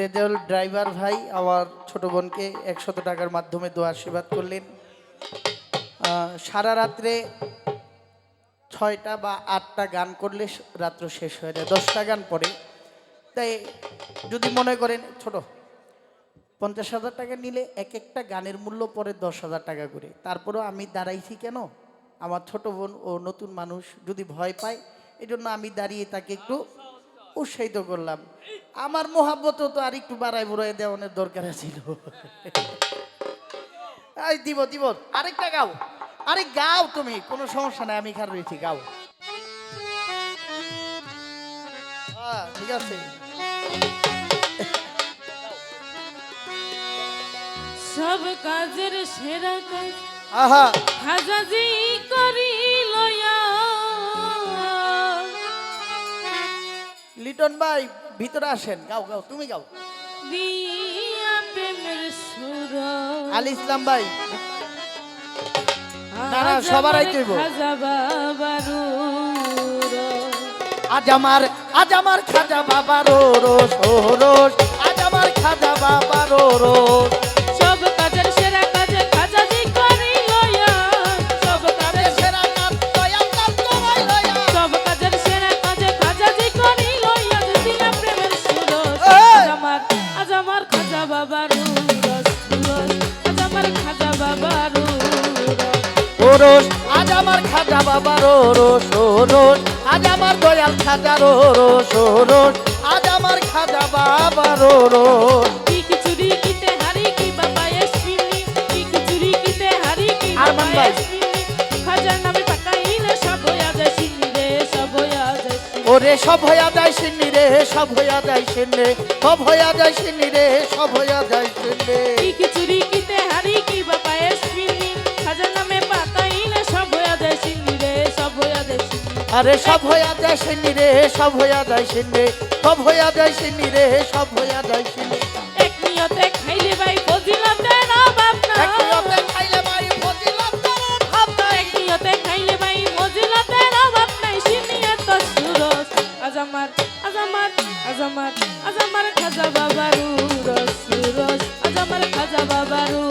Rezaul driver ভাই, আমার ছোট বোনকে একশত টাকার মাধ্যমে দোয়া আশীর্বাদ করলেন। সারা রাত্রে ছয়টা বা আটটা গান করলে রাত্র শেষ হয়ে যায়, দশটা গান পরে তাই যদি মনে করেন, ছোট, পঞ্চাশ হাজার টাকা নিলে এক একটা গানের মূল্য পরে দশ হাজার টাকা করে। তারপরেও আমি দাঁড়াইছি কেন? আমার ছোট বোন ও নতুন মানুষ যদি ভয় পায় এই জন্য আমি দাঁড়িয়ে তাকে একটু উৎসাহিত করলাম। আমার মোহাব্বতও তো আর একটু বাড়াই বুড়াই দেওয়ানোর দরকার ছিল। এই দিব দিব। আরেকটা গাও। আরে গাও তুমি কোনো সমস্যা নাই আমি খার রয়েছি গাও। ঠিক আছে। সব কাজের সেরা কাজ আহা। হাজাজি করি। লিটন ভাই ভিতরে আসেন। গাও গাও তুমি গাও। আলী ইসলাম ভাই। না, সবার আইতে হইবো। খাজা আজ আমার আজ আমার খাজা বাবা রো রো সোরোস আজ আমার খাজা বাবা রো ওরস আজ আমার খাজা বাবা রো রো সোরোস আজ আমার দয়াল খাজা রো রো সোরোস আজ আমার খাজা বাবা রো রো কি খিচুড়ি কিতে হারি কি বাবা এসপিনি কি খিচুড়ি কিতে হারি কি আরমান বাবা ভাই। খাজার নামে পাকাইলে সব হইয়া যায় সিন্নি রে সব হইয়া যায়। ওরে সব হইয়া যায় সিন্নি রে সব হইয়া যায় সিন্নি। সব হইয়া যায় সিন্নি রে সব হইয়া যায় সিন্নি। কি খিচুড়ি আরে সব হইয়া যায় সিন্নি রে সব হইয়া যায় সিন্নি সব হইয়া যায় সিন্নি রে সব হইয়া যায় সিন্নি এক নিয়তে খাইলে ভাই ফজিলতের অভাব না এক নিয়তে খাইলে ভাই ফজিলতের অভাব নাই। এক নিয়তে খাইলে ভাই ফজিলতের অভাব নাই। সিন্নি এত সুরস। আজ আমার আজ আমার আজ আমার আজ আমার খাজা বাবারু রস রস আজ আমার খাজা বাবারু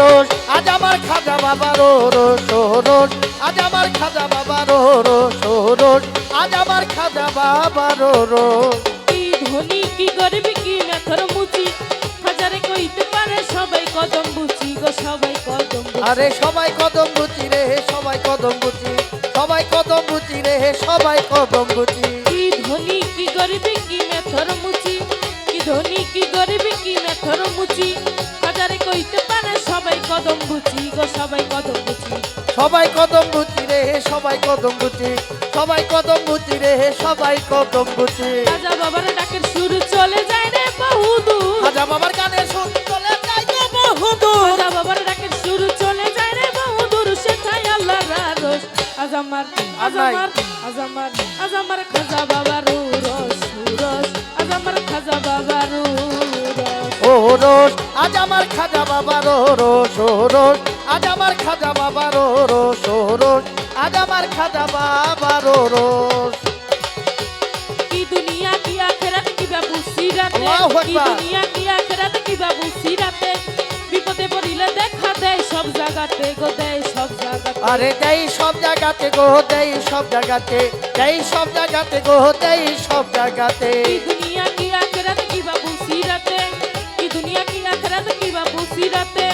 রোজ আজ আমার খাজা বাবা রো রো সোরোজ আজ আমার খাজা বাবা রো রো সোরোজ আজ আমার খাজা বাবা রো রো কি ধনী কি গরিব কি মেথর মুচি। হাজারে কইতে পারে সবাই কদম বুচি গো সবাই কদম। আরে সবাই কদম বুচি রে সবাই কদম বুচি। সবাই কদম বুচি রে সবাই কদম বুচি। কি ধনী কি গরিব কি মেথর মুচি। কি ধনী কি গরিব কি মেথর মুচি। কদম বুচি গো সবাই কদম বুচি সবাই কদম বুচি রে সবাই কদম বুচি সবাই কদম বুচি রে সবাই কদম বুচি রাজা বাবার ডাকের সুর চলে যায় রে বহুদূর। খাজা বাবার গানে শুন চলে যাই গো বহুদূর। রাজা বাবার ডাকের সুর চলে যায় রে বহুদূর সেটাই আল্লাহ রারস আজ আমার আজ নাই। আমার আজ আমার আজ আমার খাজা বাবার রস রস। আজ আমার খাজা বাবার রস। ও রোজ আজ আমার খাজা বাবা রো রো সোরোজ আজ আমার খাজা বাবা রো রো সোরোজ আজ আমার খাজা বাবা রো রোজ কি দুনিয়া কি আখেরাত কি বাবু সিরাতে? কি দুনিয়া কি আখেরাত কি বাবু সিরাতে? বিপদে পড়িলে দেখা দেয় সব জায়গাতে গো দেয় সব জায়গাতে আরে দেই সব জায়গাতে গো দেই সব জায়গাতে দেই সব জায়গাতে গো দেই সব জায়গাতে সিরাতে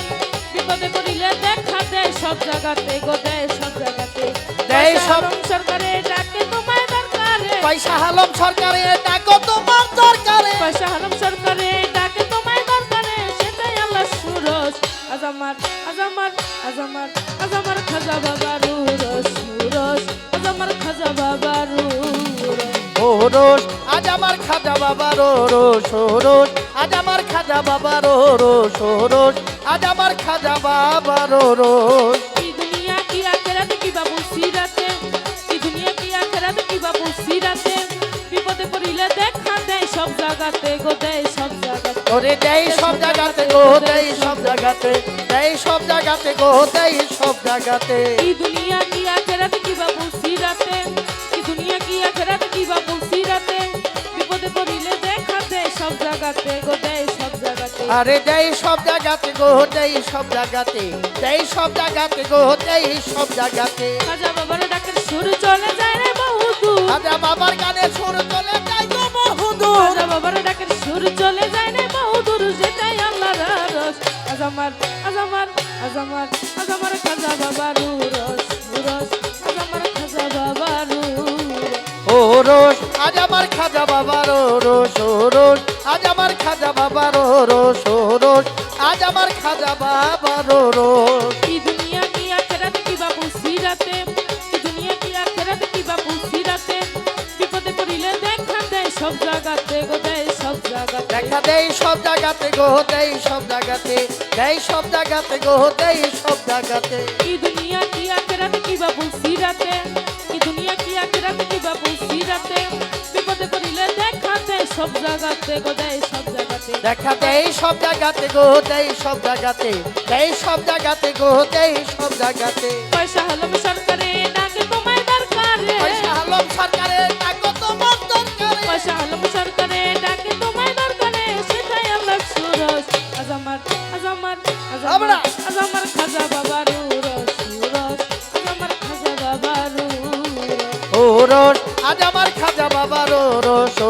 বিপদে পড়িলে দেখা দেয় সব জায়গাতে গো দেয় সব জায়গাতে। দেয় সব- সরকারে ডাকে তোমায় দরকারে। পয়সা হালম সরকারে ডাকো তোমার দরকারে। পয়সা হারাম সরকারে ডাকে তোমায় দরকারে সেটাই আল্লাহ সুরস। আজ আমার আজ আমার আজ আমার আজ আমার খাজা বাবারু রস সুরস আজ আমার খাজা বাবারু রস। ও আজ আমার খাজা বাবা রো রো সোরোজ আজ আমার খাজা বাবা রো রো সোরোজ আজ আমার খাজা বাবা রো রোজ কি দুনিয়া কি আখেরাত কি বাবু সিরাতে? কি দুনিয়া কি আখেরাত কি বাবু সিরাতে? বিপদে পড়িলে দেখা দেয় সব জায়গাতে গো দেয় সব জায়গাতে ওরে দেই সব জায়গাতে গো দেই সব জায়গাতে দেই সব জায়গাতে গো দেই সব জায়গাতে কি দুনিয়া কি আখেরাত কি বাবু সিরাতে? আরে দেই সব জায়গাতে গো দেই সব জায়গাতে দেই সব জায়গাতে গো দেই সব জায়গাতে। খাজা বাবার ডাকের সুর চলে যায় রে বহুদূর। আজা বাবার গানে সুর চলে যাই গো বহুদূর। খাজা বাবার ডাকের সুর চলে যায় রে বহুদূর সেটাই আল্লাহর রস আজ আমার আজ আমার আজ আমার আজ আমার খাজা বাবার রস আজ আমার খাজা বাবার রোজ ও আজ আমার খাজা বাবার ও রোজ আজ আমার খাজা বাবার রোজ কি দুনিয়া কি আখেরাত কি বাবু সিরাতে? কি দুনিয়া কি আখেরাত কি বাবু সিরাতে? বিপদে পড়িলে দেখা দেয় সব জায়গাতে গো দেয় সব জায়গাতে। দেখা দেই সব জায়গাতে গো দেই সব জায়গাতে। দেই সব জায়গাতে গো দেই সব জায়গাতে। কি দুনিয়া কি আখেরাত কি বাবু সিরাতে? কি দুনিয়া কি আখেরাত কি বাবু সব জায়গাতে গো দেয় সব জায়গাতে। দেখা দেয় সব জায়গাতে গো দেয় সব জায়গাতে। দেয় সব জায়গাতে গো দেয় সব জায়গাতে। পয়সা হলম সরকারে ডাকে তোমায় দরকার। পয়সা হলম সরকারের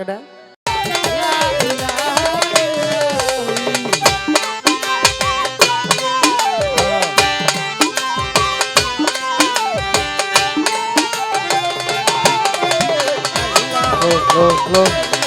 কেডা রোজ রোজ রোজ